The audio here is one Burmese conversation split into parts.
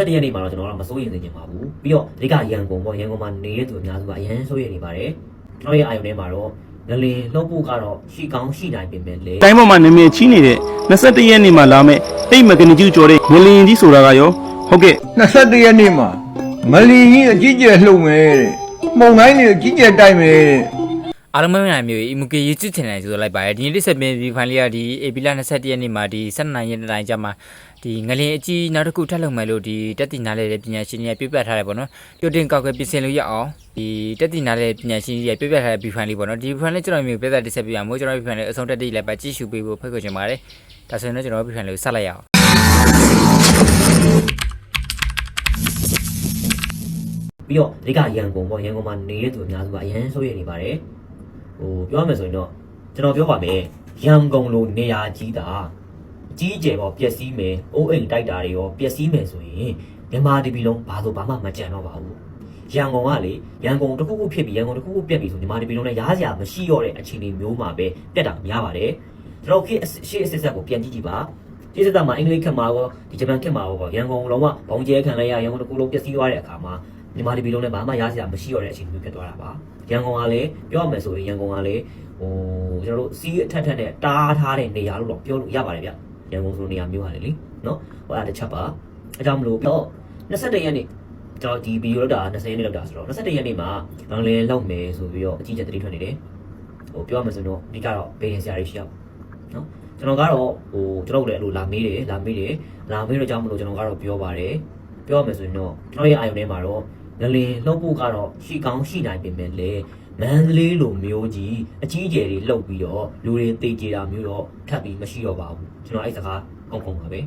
21ရက်နေ့မှာတော့ကျွန်တော်တို့မစိုးရိမ်နေကြပါဘူးပြီးတော့ဒီကရန်ကုန်ပေါ့ရန်ကုန်မှာနေတဲ့သူအများစုကအရန်စိုးရိမ်နေပါတယ်ကျွန်တော်ရဲ့အာရုံထဲမှာတော့ငလင်လှုပ်ဖို့ကတော့ရှိကောင်းရှိနိုင်ပြင်ပဲလေတိုင်းပေါ်မှာနာမည်ကြီးနေတဲ့21ရက်နေ့မှာလာမဲ့အိတ်မကနီကျူကျော်တဲ့ငလင်ကြီးဆိုတာကရောဟုတ်ကဲ့21ရက်နေ့မှာမလီကြီးအကြီးကျယ်လှုပ်မယ်တဲ့မှုံတိုင်းတွေအကြီးကျယ်တိုက်မယ်တဲ့ အားလုံးမင်္ဂလာမျိုး EMK YouTube channel ကြိုဆိုလိုက်ပါတယ်ဒီနေ့တစ်ဆက်ပင်ဒီဖိုင်လေးကဒီ AP လ21ရက်နေ့မှာဒီ12နိုင်ရက်တိုင်းကျမှဒီငလင်အကြီးနောက်တစ်ခုထပ်လုပ်မယ်လို့ဒီတက်တီနားလေတဲ့ပညာရှင်တွေကပြပြထားတယ်ပေါ့နော်ကြိုတင်ကောက်ွယ်ပြင်ဆင်လို့ရအောင်ဒီတက်တီနားလေပညာရှင်တွေကပြပြထားတဲ့ B ဖိုင်လေးပေါ့နော်ဒီ B ဖိုင်လေးကျွန်တော်မျိုးပြသက်တစ်ဆက်ပြရမို့ကျွန်တော် B ဖိုင်လေးအဆုံးတက်တိလည်းပဲကြည့်ရှုပေးဖို့ဖိတ်ခေါ်ချင်ပါတယ်ဒါဆိုရင်တော့ကျွန်တော် B ဖိုင်လေးကိုဆက်လိုက်ရအောင်ပြီးတော့ဒီကရန်ကုန်ပေါ့ရန်ကုန်မှာနေတဲ့သူအများစုကအရန်စိုးရိမ်နေပါတယ် ဟိုပြောရမယ်ဆိုရင်တော့ကျွန်တော်ပြောပါမယ်ရန်ကုန်လိုနေရာကြီးတာအကြီးအကျယ်ပေါ့ပျက်စီးမယ်အိုးအိမ်တိုက်တာတွေရောပျက်စီးမယ်ဆိုရင်မြန်မာတပြည်လုံးဘာလို့ဘာမှမကြံတော့ပါဘူးရန်ကုန်ကလေရန်ကုန်တစ်ခုခုဖြစ်ပြီးရန်ကုန်တစ်ခုခုပြက်ပြီးဆိုမြန်မာတပြည်လုံးနဲ့ရားစရာမရှိတော့တဲ့အခြေအနေမျိုးမှာပဲပြက်တာများပါတယ်ကျွန်တော်ခေတ်ရှေ့အစစ်ဆက်ကိုပြန်ကြည့်ကြည့်ပါရှေ့စစ်ဆက်မှာအင်္ဂလိပ်ခက်မှာရောဒီဂျပန်ခက်မှာရောပေါ့ရန်ကုန်လုံးဝဘုံကျဲခံလိုက်ရရန်ကုန်တစ်ခုလုံးပျက်စီးသွားတဲ့အခါမှာ မြန်မာပြည်လုံးနဲ့ဘာမှရားစရာမရှိတော့တဲ့အချိန်မျိုးဖြစ်သွားတာပါရန်ကုန်ကလည်းပြောရမယ်ဆိုရင်ရန်ကုန်ကလည်းဟိုကျွန်တော်တို့စီးအထက်ထက်နဲ့တားထားတဲ့နေရာလို့တော့ပြောလို့ရပါတယ်ဗျရန်ကုန်ဆိုနေရာမျိုးရတယ်လीနော်ဟိုအဲ့ဒါတစ်ချက်ပါအဲကြောင့်မလို့တော့21ရက်နေ့ကျွန်တော်ဒီဗီဒီယိုလောက်တာ20ရက်နေ့လောက်တာဆိုတော့21ရက်နေ့မှာဘန်လင်းလောက်မယ်ဆိုပြီးတော့အကြီးကျယ်တတိထွက်နေတယ်ဟိုပြောရမယ်ဆိုတော့အဓိကတော့ဘေးရင်ဆရာတွေရှိအောင်နော်ကျွန်တော်ကတော့ဟိုကျွန်တော်တို့လည်းအဲ့လိုလာမေးတယ်လာမေးတယ်လာမေးတော့ကြောင့်မလို့ကျွန်တော်ကတော့ပြောပါတယ်ပြောရမယ်ဆိုရင်တော့ကျွန်တော်ရဲ့အာရုံထဲမှာတော့ ငလင်လှုပ်ဖို့ကတော့ရှိကောင်းရှိနိုင်ပြင်မဲ့လေမန္တလေးလိုမျိုးကြီးအကြီးအကျယ်တွေလှုပ်ပြီးတော့လူတွေသိကြတာမျိုးတော့ထပ်ပြီးမရှိတော့ပါဘူးကျွန်တော်အဲ့စကားအုံဖုံပါပဲ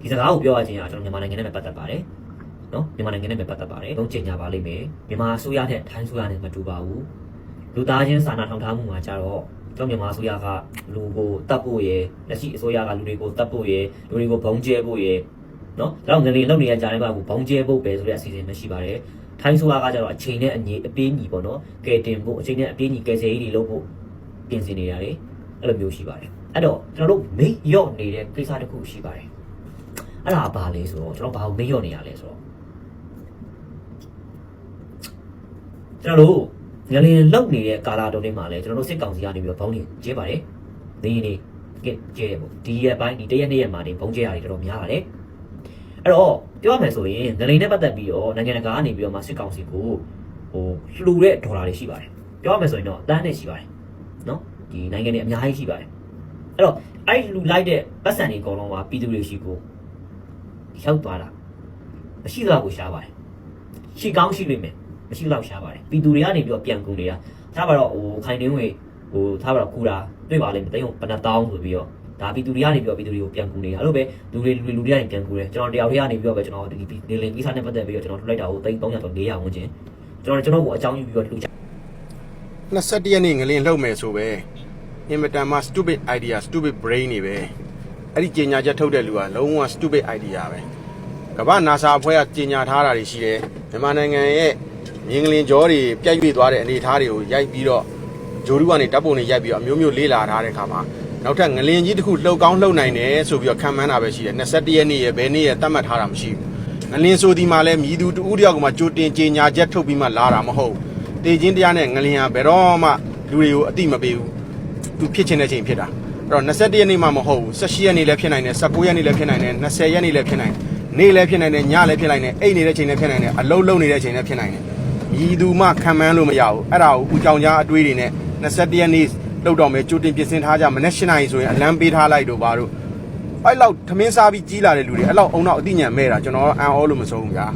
ဒီစကားကိုပြောရခြင်းကကျွန်တော်မြန်မာနိုင်ငံနဲ့ပဲပတ်သက်ပါတယ်နော်မြန်မာနိုင်ငံနဲ့ပဲပတ်သက်ပါတယ်လုံးချိန်ကြပါလိမ့်မယ်မြန်မာအစိုးရတဲ့ထိုင်းအစိုးရနဲ့မတူပါဘူးလူသားချင်းစာနာထောက်ထားမှုမှာကြတော့ကျွန်တော်မြန်မာအစိုးရကလူကိုတတ်ဖို့ရယ်လက်ရှိအစိုးရကလူတွေကိုတတ်ဖို့ရယ်လူတွေကိုဘုံကျဲဖို့ရယ် နော်ဒါတော့ငလင်လောက်နေရကြတဲ့ဘက်ကိုဘောင်းကျဲဖို့ပဲဆိုတဲ့အစီအစဉ်မရှိပါတယ်ထိုင်းဆိုတာကကြတော့အချိန်နဲ့အညီအပေးညီပေါ့နော်ကဲတင်ဖို့အချိန်နဲ့အပေးညီကဲဆယ်ကြီးတွေလုပ်ဖို့ပြင်ဆင်နေရတယ်အဲ့လိုမျိုးရှိပါတယ်အဲ့တော့ကျွန်တော်တို့မိတ်ရော့နေတဲ့ကိစ္စတစ်ခုရှိပါတယ်အဲ့ဒါဘာလဲဆိုတော့ကျွန်တော်ဘာကိုမိတ်ရော့နေရလဲဆိုတော့ကျွန်တော်တို့ငလင်လောက်နေတဲ့ကာလာတုံးလေးမှာလဲကျွန်တော်တို့စစ်ကောင်စီကနေပြီးတော့ဘောင်းနေကျဲပါတယ်နေနေကဲကျဲတယ်ပေါ့ဒီရက်ပိုင်းဒီတရက်နှစ်ရက်မှာနေဘုံကျဲရတယ်တော်တော်များပါတယ် အဲ့တော့ပြောရမယ်ဆိုရင်ငလိန်နဲ့ပတ်သက်ပြီးတော့နိုင်ငံတကာကနေပြီးတော့မှစစ်ကောင်စီကိုဟိုလှူတဲ့ဒေါ်လာတွေရှိပါတယ်ပြောရမယ်ဆိုရင်တော့အတန်းနဲ့ရှိပါတယ်နော်ဒီနိုင်ငံတွေအများကြီးရှိပါတယ်အဲ့တော့အဲ့လှူလိုက်တဲ့ပတ်စံတွေအကုန်လုံးကပြည်သူတွေရှိကိုရောက်သွားတာမရှိတော့ကိုရှားပါတယ်ရှိကောင်းရှိလိမ့်မယ်မရှိတော့ရှားပါတယ်ပြည်သူတွေကနေပြီးတော့ပြန်ကူနေတာထားပါတော့ဟိုခိုင်တင်းဝေဟိုထားပါတော့ကူတာတွေ့ပါလိမ့်မယ်တိတ်ဘယ်နှတောင်းဆိုပြီးတော့ ဒါပြည်သူတွေကနေပြီးတော့ပြည်သူတွေကိုပြန်ကူနေတာအဲ့လိုပဲလူတွေလူတွေလူတွေကနေပြန်ကူတယ်ကျွန်တော်တယောက်တည်းကနေပြီးတော့ပဲကျွန်တော်ဒီနေလင်ကိစ္စနဲ့ပတ်သက်ပြီးတော့ကျွန်တော်ထုတ်လိုက်တာကိုသိန်း300ဆို400ဝန်းကျင်ကျွန်တော်ကျွန်တော်ကိုအကြောင်းယူပြီးတော့လှူချ21ရက်နေ့ငလင်လှုပ်မယ်ဆိုပဲအင်မတန်မှ stupid idea stupid brain တွေပဲအဲ့ဒီကြေညာချက်ထုတ်တဲ့လူကလုံးဝ stupid idea ပဲကမ္ဘာ NASA အဖွဲ့ကကြေညာထားတာတွေရှိတယ်မြန်မာနိုင်ငံရဲ့မြင်းကလင်ကြောတွေပြတ်ရွေ့သွားတဲ့အနေအထားတွေကိုရိုက်ပြီးတော့ဂျိုရူကနေဓာတ်ပုံတွေရိုက်ပြီးတော့အမျိုးမျိုးလေးလာထားတဲ့ခါမှာ နောက်ထပ်ငလင်ကြီးတစ်ခုလှုပ်ကောင်းလှုပ်နိုင်တယ်ဆိုပြီးတော့ခံမှန်းတာပဲရှိတယ်21ရက်နေ့ရဲ့ဘယ်နေ့ရဲ့သတ်မှတ်ထားတာမရှိဘူးငလင်ဆိုဒီမှာလဲမြည်သူတူဦးတယောက်ကမှကြိုတင်ကြေညာချက်ထုတ်ပြီးမှလာတာမဟုတ်ဘူးတေချင်းတရားနဲ့ငလင်ဟာဘယ်တော့မှလူတွေကိုအတိမပေးဘူးသူဖြစ်ချင်တဲ့ချိန်ဖြစ်တာအဲ့တော့21ရက်နေ့မှမဟုတ်ဘူး18ရက်နေ့လည်းဖြစ်နိုင်တယ်19ရက်နေ့လည်းဖြစ်နိုင်တယ်20ရက်နေ့လည်းဖြစ်နိုင်တယ်နေ့လည်းဖြစ်နိုင်တယ်ညလည်းဖြစ်နိုင်တယ်အိတ်နေတဲ့ချိန်လည်းဖြစ်နိုင်တယ်အလုံးလုံးနေတဲ့ချိန်လည်းဖြစ်နိုင်တယ်ဤသူမှခံမှန်းလို့မရဘူးအဲ့ဒါကိုဦးကြောင်ကြားအတွေးတွေနဲ့21ရက်နေ့ လောက်တော့မယ်ကြိုတင်ပြင်ဆင်ထားကြမနေ့၈နာရီဆိုရင်အလံပေးထားလိုက်တော့ပါတို့အဲ့လောက်သမင်းစားပြီးကြီးလာတဲ့လူတွေအဲ့လောက်အုံတော့အသိဉာဏ်မဲ့တာကျွန်တော်အန်အောလို့မစိုးဘူးဗျာ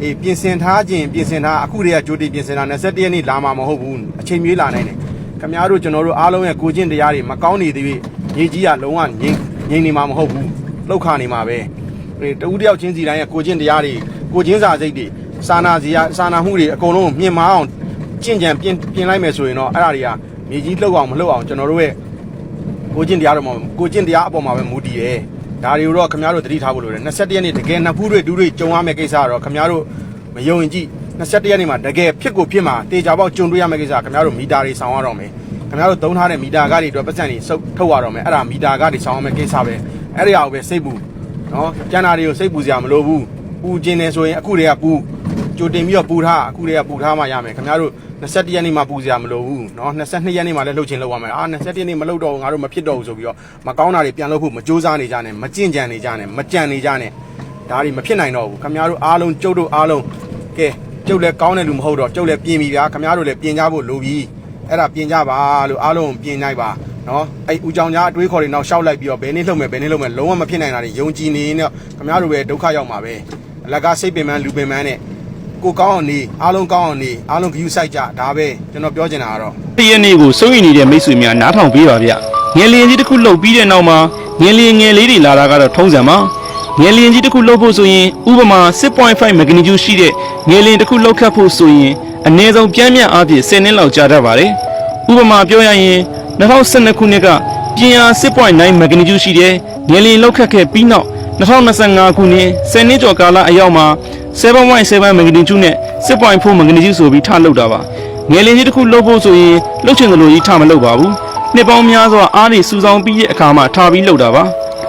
အေးပြင်ဆင်ထားခြင်းပြင်ဆင်ထားအခုတည်းကကြိုတင်ပြင်ဆင်တာ21ရက်နေ့လာမှာမဟုတ်ဘူးအချိန်မြေးလာနိုင်တယ်ခင်ဗျားတို့ကျွန်တော်တို့အားလုံးရဲ့ကိုချင်းတရားတွေမကောင်းနေသေးပြီညီကြီးကလုံးဝငြိမ်ငြိမ်နေမှာမဟုတ်ဘူးလောက်ခနေမှာပဲအေးတဦးတယောက်ချင်းစီတိုင်းရဲ့ကိုချင်းတရားတွေကိုချင်းစာစိတ်တွေစာနာစီရစာနာမှုတွေအကုန်လုံးမြင်မအောင်ကြင်ကြံပြင်ပြင်လိုက်မယ်ဆိုရင်တော့အဲ့ဒါတွေက ညီကြီးလှုပ်အောင်မလှုပ်အောင်ကျွန်တော်တို့ရဲ့ကိုကျင့်တရားတော့မဟုတ်ဘူးကိုကျင့်တရားအပေါ်မှာပဲမူတည်တယ်ဒါတွေကိုတော့ခင်ဗျားတို့သတိထားဖို့လိုတယ်21ရက်နေ့တကယ်နှစ်ဖူးတွေဒူးတွေကြုံရမယ့်ကိစ္စကတော့ခင်ဗျားတို့မယုံရင်ကြည့်21ရက်နေ့မှာတကယ်ဖြစ်ကိုဖြစ်မှာတေချာပေါက်ကြုံတွေ့ရမယ့်ကိစ္စခင်ဗျားတို့မီတာတွေဆောင်းရတော့မယ်ခင်ဗျားတို့သုံးထားတဲ့မီတာကားတွေအတွက်ပတ်စံတွေစုပ်ထုတ်ရတော့မယ်အဲ့ဒါမီတာကားတွေဆောင်းရမယ့်ကိစ္စပဲအဲ့ဒီအရာကိုပဲစိတ်ပူနော်ကျန်တာတွေကိုစိတ်ပူစရာမလိုဘူးပူခြင်းနေဆိုရင်အခုတည်းကပူကြိုတင်ပြီးတော့ပူထားအခုတည်းကပူထားမှရမယ်ခင်ဗျားတို့ 21ရက်နေ့မှပူစရာမလိုဘူးเนาะ22ရက်နေ့မှလည်းလှုပ်ခြင်းလှုပ်ရမယ်အာ21ရက်နေ့မလှုပ်တော့ဘူးငါတို့မဖြစ်တော့ဘူးဆိုပြီးတော့မကောင်းတာတွေပြန်လှုပ်ဖို့မကြိုးစားနေကြနဲ့မကြင့်ကြံနေကြနဲ့မကြံနေကြနဲ့ဒါတွေမဖြစ်နိုင်တော့ဘူးခင်ဗျားတို့အားလုံးကျုပ်တို့အားလုံးကဲကျုပ်လည်းကောင်းတဲ့လူမဟုတ်တော့ကျုပ်လည်းပြင်ပြီဗျာခင်ဗျားတို့လည်းပြင်ကြဖို့လိုပြီအဲ့ဒါပြင်ကြပါလို့အားလုံးပြင်နိုင်ပါနော်အဲ့ဦးကြောင်ကြားအတွေးခေါ်တွေနောက်ရှောက်လိုက်ပြီးတော့ဘယ်နေ့လှုပ်မယ်ဘယ်နေ့လှုပ်မယ်လုံးဝမဖြစ်နိုင်တာတွေယုံကြည်နေရင်တော့ခင်ဗျားတို့ပဲဒုက္ခရောက်မှာပဲအလကားစိတ်ပင်ပန်းလူပင်ပန်းနဲ့ ကိုကောင်းအောင်နေအားလုံးကောင်းအောင်နေအားလုံးဂယူဆိုင်ကြဒါပဲကျွန်တော်ပြောချင်တာကတော့တရက်နေ့ကိုစိုးရိမ်နေတဲ့မိတ်ဆွေများနားထောင်ပေးပါဗျငယ်လျင်ကြီးတစ်ခုလှုပ်ပြီးတဲ့နောက်မှာငယ်လျင်ငယ်လေးတွေလာတာကတော့ထုံးစံပါငယ်လျင်ကြီးတစ်ခုလှုပ်ဖို့ဆိုရင်ဥပမာ6.5 magnitude ရှိတဲ့ငယ်လျင်တစ်ခုလှုပ်ခတ်ဖို့ဆိုရင်အနည်းဆုံးပြင်းပြအားဖြင့်10နှစ်လောက်ကြာတတ်ပါတယ်ဥပမာပြောရရင်2012ခုနှစ်ကပြင်းအား6.9 magnitude ရှိတဲ့ငယ်လျင်လှုပ်ခတ်ခဲ့ပြီးနောက်2025ခုနှစ်10နှစ်ကျော်ကာလအရောက်မှာ 7.7 magnitude နဲ့6.4 magnitude ဆိုပြီးထလှုပ်တာပါငယ်လင်းကြီးတစ်ခုလှုပ်ဖို့ဆိုရင်လှုပ်ချင်သလိုကြီးထမလှုပ်ပါဘူးနှစ်ပေါင်းများစွာအားတွေစူဆောင်းပြီးတဲ့အခါမှထားပြီးလှုပ်တာပါ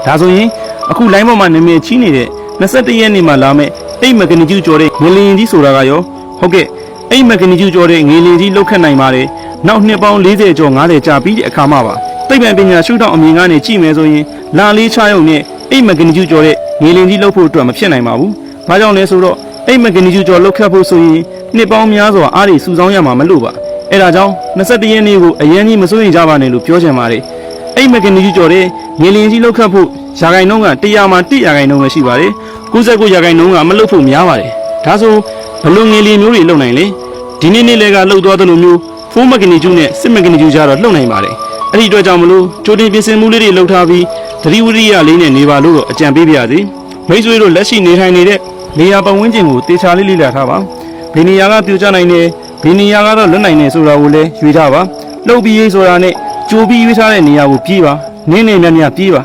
ဒါဆိုရင်အခု line ပေါ်မှာနာမည်ကြီးနေတဲ့21ရက်နေ့မှလာမဲ့အိတ်မဂနီကျူကျော်တဲ့ငယ်လင်းကြီးဆိုတာကရောဟုတ်ကဲ့အိတ်မဂနီကျူကျော်တဲ့ငယ်လင်းကြီးလှုပ်ခတ်နိုင်ပါတယ်နောက်နှစ်ပေါင်း40ကျော်50ကြာပြီးတဲ့အခါမှပါသိပ္ပံပညာရှုထောင့်အမြင်ကနေကြည့်မယ်ဆိုရင်လာလေးချရုံနဲ့အိတ်မဂနီကျူကျော်တဲ့ငယ်လင်းကြီးလှုပ်ဖို့အတွက်မဖြစ်နိုင်ပါဘူး။ ဘာကြောင့်လဲဆိုတော့အိတ်မဂနီကျူကျော်လှုပ်ခတ်ဖို့ဆိုရင်နှစ်ပေါင်းများစွာအားတွေစုဆောင်းရမှာမလို့ပါ။အဲဒါကြောင့်21ရက်နေ့ကိုအရင်ကြီးမစိုးရင်ကြပါနဲ့လို့ပြောချင်ပါတယ်။အိတ်မဂနီကျူကျော်တဲ့ငယ်လင်းကြီးလှုပ်ခတ်ဖို့ရာဂိုင်နှုန်းက100မှာ100ရာဂိုင်နှုန်းပဲရှိပါတယ်။99ရာဂိုင်နှုန်းကမလှုပ်ဖို့များပါတယ်။ဒါဆိုဘလို့ငယ်လင်းမျိုးတွေလှုပ်နိုင်လဲ။ဒီနေ့နေ့လည်းကလှုပ်သွားသလိုမျိုး4မဂနီကျူနဲ့6မဂနီကျူကြတော့လှုပ်နိုင်ပါတယ်။အဲ့ဒီအတွက်ကြောင့်မလို့ကြိုတင်ပြင်ဆင်မှုလေးတွေလုပ်ထားပြီးသတိဝိရိယလေးနဲ့နေပါလို့တော့အကြံပေးပါရစေမိတ်ဆွေတို့လက်ရှိနေထိုင်နေတဲ့ နေရာပတ်ဝန်းကျင်ကိုတေချာလေးလေ့လာထားပါဘယ်နေရာကပြိုကျနိုင်တယ်ဘယ်နေရာကတော့လွတ်နိုင်တယ်ဆိုတာကိုလည်းရွေးထားပါလှုပ်ပြီးရေးဆိုတာနဲ့ကြိုပြီးရွေးထားတဲ့နေရာကိုပြေးပါနင်းနေမြမြပြေးပါ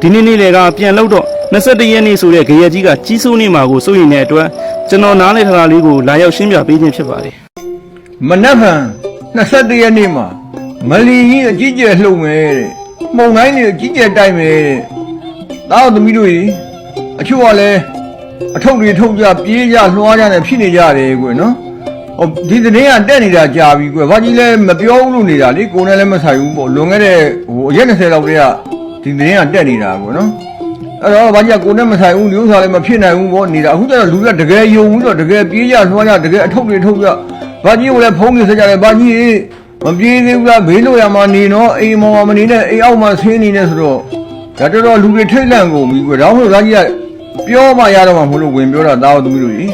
ဒီနေ့နေ့လေကပြန်လှုပ်တော့21ရက်နေ့ဆိုတဲ့ကြရက်ကြီးကကြီးစိုးနေမှာကိုစိုးရင်တဲ့အတွက်ကျွန်တော်နားလေထားတာလေးကိုလာရောက်ရှင်းပြပေးခြင်းဖြစ်ပါတယ်မနက်ဖြန်21ရက်နေ့မှာမလီကြီးအကြီးကျယ်လှုပ်မယ်တဲ့မှုံတိုင်းတွေအကြီးကျယ်တိုက်မယ်တဲ့သားတော်သမီးတို့ကြီးအချို့ကလည်း အထုပ်တွေထုတ်ကြပြေးကြလွှားကြတယ်ဖြစ်နေကြတယ်ကွယ်နော်ဟိုဒီသတင်းကတက်နေတာကြာပြီကွယ်ဘာကြီးလဲမပြောဘူးလို့နေတာလေကိုယ်နဲ့လည်းမဆိုင်ဘူးပေါ့လွန်ခဲ့တဲ့ဟိုရက်20လောက်တည်းကဒီသတင်းကတက်နေတာကွယ်နော်အဲ့တော့ဘာကြီးကကိုယ်နဲ့မဆိုင်ဘူးလူဥစားလည်းမဖြစ်နိုင်ဘူးပေါ့နေတာအခုကျတော့လူကတကယ်ယုံဘူးတော့တကယ်ပြေးကြလွှားကြတကယ်အထုပ်တွေထုတ်ကြဘာကြီးကိုလည်းဖုံးနေစကြတယ်ဘာကြီးမပြေးသေးဘူးလားဘေးလို့ရမှာနေနော်အိမ်မောင်မနေနဲ့အိမ်အောက်မှာဆင်းနေနေဆိုတော့ဒါတော်တော်လူတွေထိတ်လန့်ကုန်ပြီကွယ်ဒါမှမဟုတ်ဘာကြီးက ပြောမှရတော့မှမလို့ဝင်ပြောတာတားတော်သမီးတို့ကြီး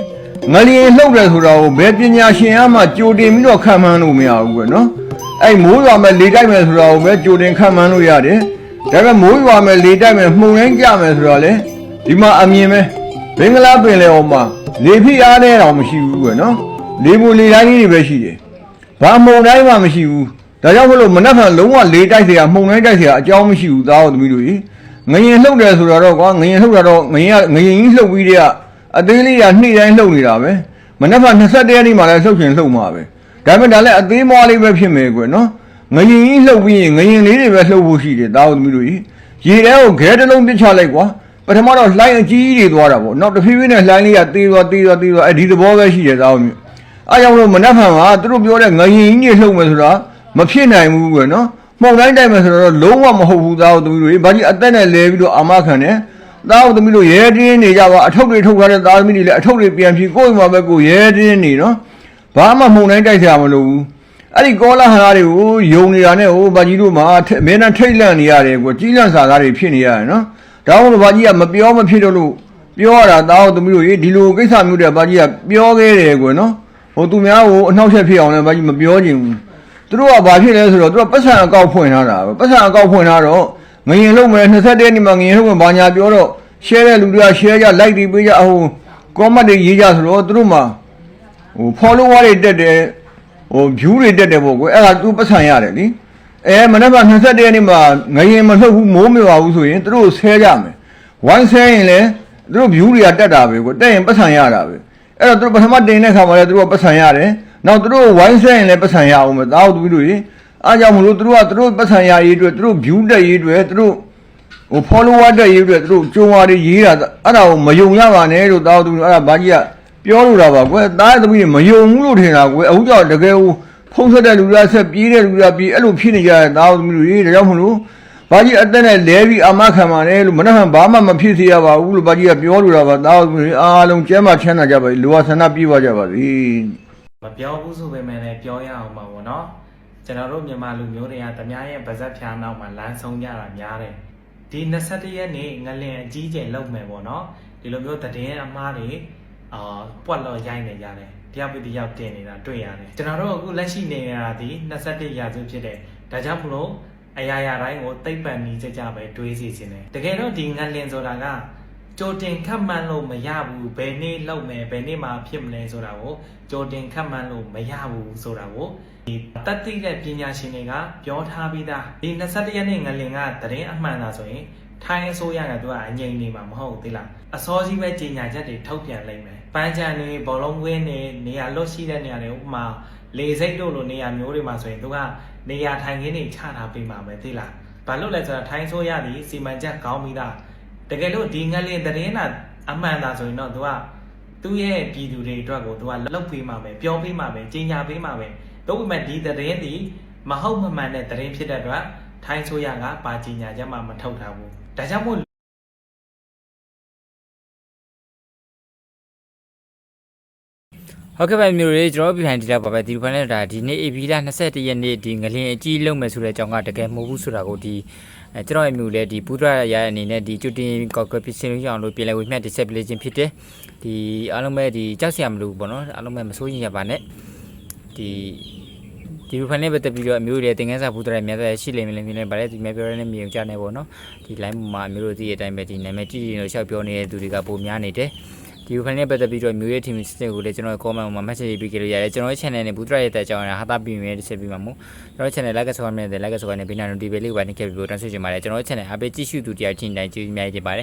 ငလျင်လှုပ်တယ်ဆိုတာကိုဘယ်ပညာရှင်အမှကြိုတင်ပြီးတော့ခံမှန်းလို့မရဘူးကွယ်နော်အဲ့မိုးရွာမဲ့လေတိုက်မဲ့ဆိုတာကိုပဲကြိုတင်ခံမှန်းလို့ရတယ်ဒါပေမဲ့မိုးရွာမဲ့လေတိုက်မဲ့မှုန်ရင်းကြမယ်ဆိုတာလေဒီမှာအမြင်ပဲဘင်္ဂလားပင်လယ်အော်မှာလေဖိအားတဲ့တောင်မရှိဘူးကွယ်နော်လေပူလေတိုင်းကြီးတွေပဲရှိတယ်ဘာမှုန်တိုင်းမှမရှိဘူးဒါကြောင့်မလို့မနှက်ဖန်လုံးဝလေတိုက်เสียမှုန်တိုင်းတိုက်เสียအကြောင်းမရှိဘူးသားတော်သမီးတို့ကြီး ငရင်လှုပ်တယ်ဆိုတော့ကွာငရင်လှုပ်တာတော့ငရင်ကငရင်ကြီးလှုပ်ပြီးတည်းကအသေးလေးကနှိမ့်တိုင်းလှုပ်နေတာပဲမနှက်ဖန်21ရက်နေ့မှလည်းလှုပ်ရှင်လှုပ်မှာပဲဒါပေမဲ့ဒါလည်းအသေးမွားလေးပဲဖြစ်မယ်ကွယ်နော်ငရင်ကြီးလှုပ်ပြီးရင်ငရင်လေးတွေပဲလှုပ်ဖို့ရှိတယ်သားတော်သမီးတို့ကြီးရေထဲကိုခဲတစ်လုံးပစ်ချလိုက်ကွာပထမတော့လှိုင်းအကြီးကြီးတွေသွားတာပေါ့နောက်တစ်ဖြည်းဖြည်းနဲ့လှိုင်းလေးကတေးသွားတေးသွားတေးသွားအဲဒီသဘောပဲရှိတယ်သားတော်မျိုးအားကြောင့်မလို့မနှက်ဖန်ကသူတို့ပြောတဲ့ငရင်ကြီးတွေလှုပ်မယ်ဆိုတာမဖြစ်နိုင်ဘူးကွယ်နော် မှုန်တိုင်းတိုက်မယ်ဆိုတော့လုံးဝမဟုတ်ဘူးသားတော်သမီးတို့ကြီးဘာကြီးအသက်နဲ့လဲပြီးတော့အာမခံတယ်သားတို့သမီးတို့ရဲတင်းနေကြပါအထုပ်တွေထုတ်ထားတဲ့သားသမီးတွေလည်းအထုပ်တွေပြန်ပြီးကိုယ့်အိမ်မှာပဲကိုယ်ရဲတင်းနေနော်ဘာမှမှုန်တိုင်းတိုက်ဆရာမလိုဘူးအဲ့ဒီကောလာဟလာတွေကိုယုံနေတာနဲ့ဟိုဘာကြီးတို့မှာအမဲနဲ့ထိတ်လန့်နေရတယ်ကိုကြီးလန့်စာသားတွေဖြစ်နေရတယ်နော်ဒါမှမဟုတ်ဘာကြီးကမပြောမဖြစ်တော့လို့ပြောရတာသားတို့သမီးတို့ရေဒီလိုကိစ္စမျိုးတွေဘာကြီးကပြောခဲ့တယ်ကွယ်နော်ဟိုသူများကိုအနှောက်အယှက်ဖြစ်အောင်လည်းဘာကြီးမပြောချင်ဘူး သူတို့ကဘာဖြစ်လဲဆိုတော့သူတို့ပတ်စံအကောက်ဖွင့်ထားတာပဲပတ်စံအကောက်ဖွင့်ထားတော့ငရင်လုံးမယ်21ရက်နေ့မှာငရင်လုံးမယ်ဘာညာပြောတော့ share တဲ့လူတွေက share ကြ like တွေပေးကြအဟို comment တွေရေးကြဆိုတော့သူတို့မှာဟို follower တွေတက်တယ်ဟို view တွေတက်တယ်ပေါ့ကွယ်အဲ့ဒါသူပတ်ဆံရတယ်လीအဲမနေ့က21ရက်နေ့မှာငရင်မလှုပ်ဘူးမိုးမရွာဘူးဆိုရင်သူတို့ဆဲကြမယ်ဝိုင်းဆဲရင်လည်းသူတို့ view တွေကတက်တာပဲကွယ်တက်ရင်ပတ်ဆံရတာပဲအဲ့တော့သူတို့ပထမတင်တဲ့ခါမှာလည်းသူတို့ပတ်ဆံရတယ် နောက်သူတို့ဝိုင်းဆဲရင်လည်းပတ်ဆံရအောင်ပဲဒါတို့သူတို့ကြီးအားကြောင့်မလို့သူတို့ကသူတို့ပတ်ဆံရရေးအတွက်သူတို့ view တက်ရေးအတွက်သူတို့ဟဟို follower တက်ရေးအတွက်သူတို့ကြုံဝါတွေရေးတာအဲ့ဒါကိုမယုံရပါနဲ့လို့တာသမီးအဲ့ဒါဘာကြီးကပြောလို့တာပါကွယ်တာသမီးမယုံဘူးလို့ထင်တာကွယ်အခုကြောင့်တကယ်ကိုဖုံးဆက်တဲ့လူတွေကဆက်ပြေးတဲ့လူတွေကပြေးအဲ့လိုဖြစ်နေကြတဲ့တာသမီးတို့ရေးဒါကြောင့်မလို့ဘာကြီးအသက်နဲ့လဲပြီးအာမခံပါနဲ့လို့မနှက်မှန်ဘာမှမဖြစ်စေရပါဘူးလို့ဘာကြီးကပြောလို့တာပါတာသမီးတို့အားလုံးကျမ်းမာချမ်းသာကြပါစေလူဝဆန္ဒပြေးပါကြပါစေ မပြောဘူးဆိုပေမဲ့လည်းပြောရအောင်ပါဗောနော်ကျွန်တော်တို့မြန်မာလူမျိုးတွေကတမားရဲ့ဗဇက်ဖြာနောက်မှာလမ်းဆုံးကြတာများတယ်ဒီ21ရက်နေ့ငလင်အကြီးကျယ်လုပ်မယ်ဗောနော်ဒီလိုမျိုးသတင်းအမှားတွေအာပွက်လော်ရိုက်နေကြတယ်တယောက်ပြီးတယောက်တင်နေတာတွေ့ရတယ်ကျွန်တော်တို့အခုလက်ရှိနေရတာဒီ21ရာစုဖြစ်တယ်ဒါကြောင့်မလို့အရာရာတိုင်းကိုသိပ်ပံနီးကြကြပဲတွေးစီခြင်းတယ်တကယ်တော့ဒီငလင်ဆိုတာက ကြိုတင်ခတ်မှန်းလို့မရဘူးဘယ်နေ့လောက်မယ်ဘယ်နေ့မှဖြစ်မလဲဆိုတာကိုကြိုတင်ခတ်မှန်းလို့မရဘူးဆိုတာကိုဒီတတ်သိတဲ့ပညာရှင်တွေကပြောထားပြီးသားဒီ21ရက်နေ့ငလင်ကသတင်းအမှန်သာဆိုရင်ထိုင်းအစိုးရကသူကအငြိမ်နေမှာမဟုတ်ဘူးသိလားအစောကြီးပဲကြီးညာချက်တွေထုတ်ပြန်လိုက်မယ်ပန်းချန်တွေဘောလုံးကွင်းတွေနေရာလွတ်ရှိတဲ့နေရာတွေဥပမာလေစိတ်တို့လိုနေရာမျိုးတွေမှာဆိုရင်သူကနေရာထိုင်ခင်းတွေချထားပေးမှာပဲသိလားဘာလို့လဲဆိုတော့ထိုင်းဆိုရသည်စီမံချက်ကောင်းပြီးသား တကယ်လို့ဒီငလင်သတင်းတာအမှန်သာဆိုရင်တော့ तू ကသူ့ရဲ့ပြည်သူတွေအတွက်ကို तू ကလောက်ပေးမှာပဲပြောပေးမှာပဲကြီးညာပေးမှာပဲတို့ပေမဲ့ဒီသတင်းဒီမဟုတ်မမှန်တဲ့သတင်းဖြစ်တဲ့အတွက်ထိုင်းဆိုရကပါကြီးညာချက်မှမထုတ်ထားဘူးဒါကြောင့်မို့ဟုတ်ကဲ့ပါမျိုးတွေကျွန်တော်တို့ပြန်ဒီလောက်ပါပဲဒီလိုဖန်နေတာဒီနေ့ AP လာ21ရက်နေ့ဒီငလင်အကြီးလုံးမယ်ဆိုတဲ့အကြောင်းကတကယ်မဟုတ်ဘူးဆိုတာကိုဒီ အဲကျွန်တော်ရဲ့မျိုးလေဒီပူဒရာရရဲ့အနေနဲ့ဒီကျွတင်ကော့ကပစ်စင်လို့ရအောင်လို့ပြင်လဲဝေမျှ display ခြင်းဖြစ်တယ်ဒီအားလုံးပဲဒီကြောက်စရာမလိုဘူးပေါ့နော်အားလုံးပဲမစိုးရင်ရပါနဲ့ဒီဒီလိုဖန်နေပတ်သက်ပြီးတော့အမျိုးတွေတင်ငန်းစာပူဒရာများတဲ့ရှိလိမ့်မယ်လည်းမြင်နေပါတယ်ဒီများပြောရတဲ့မြေုံကြနေပေါ့နော်ဒီ line မှာအမျိုးတို့သိတဲ့အတိုင်းပဲဒီနာမည်ကြည့်ရင်တော့ရှောက်ပြောနေတဲ့သူတွေကပုံများနေတယ် ဒီ fan နဲ့ပတ်သက်ပြီးတော့မျိုးရဲ့ team system ကိုလည်းကျွန်တော် comment မှာ message ပေးကြလို့ရတယ်ကျွန်တော်ရဲ့ channel နဲ့ဘူးတရရဲ့တဲ့အကြောင်းအရာဟာတာပြီးမြဲတစ်ချက်ပြီးမှာမို့ကျွန်တော် channel like ဆောင်းနေတဲ့ like ဆောင်းနေဘေးနာ notification လေးပါနေခဲ့ပြီးတော့ transfer ချင်ပါတယ်ကျွန်တော် channel အပေးကြည့်ရှုသူတရားချင်းတိုင်းကြည့်အများကြီးပါတယ်